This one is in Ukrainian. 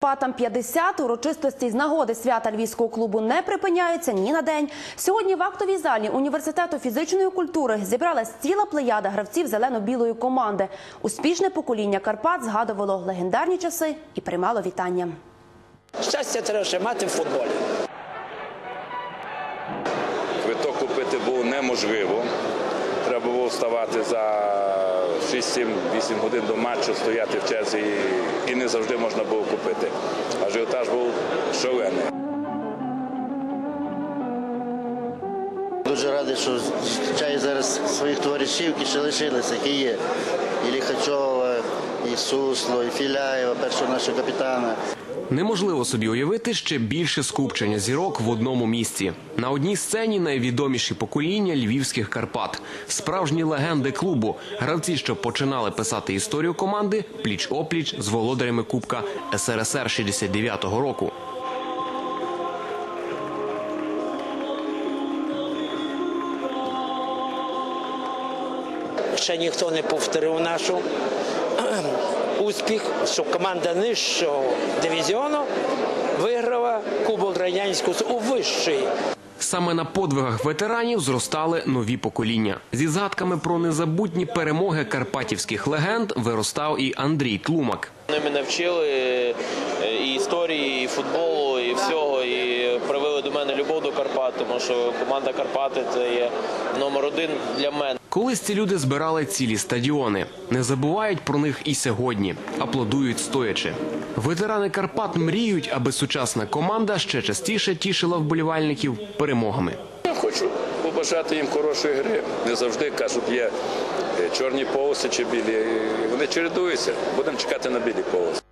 Патам 50 урочистості з нагоди свята львівського клубу не припиняються ні на день. Сьогодні в актовій залі університету фізичної культури зібралась ціла плеяда гравців зелено-білої команди. Успішне покоління Карпат згадувало легендарні часи і приймало вітання. Щастя треба ще мати в футболі. Квиток купити було неможливо. Треба було вставати за 6-7-8 годин до матчу, стояти в черзі і не завжди можна було купити. Ажіотаж був шалений. Дуже радий, що зустрічаю зараз своїх товаришів, які ще лишилися, які є. І Ліхачова, і Сусло, і Філяєва, першого нашого капітана. Неможливо собі уявити ще більше скупчення зірок в одному місці. На одній сцені найвідоміші покоління львівських Карпат, справжні легенди клубу, гравці, що починали писати історію команди пліч опліч з володарями Кубка СРСР 69-го року. Ще ніхто не повторив нашу успіх, що команда нижчого дивізіону виграла Кубок Радянського Союзу у вищий. Саме на подвигах ветеранів зростали нові покоління. Зі згадками про незабутні перемоги карпатівських легенд виростав і Андрій Тлумак. Вони мене вчили е, і історії, і футболу, і всього, і привели до мене любов до Карпат, тому що команда Карпати це є номер один для мене. Колись ці люди збирали цілі стадіони. Не забувають про них і сьогодні. Аплодують стоячи. Ветерани Карпат мріють, аби сучасна команда ще частіше тішила вболівальників перемогами. Я хочу побажати їм хорошої гри. Не завжди кажуть, є е, чорні полоси чи білі. Вони чередуються. Будемо чекати на білі полоси.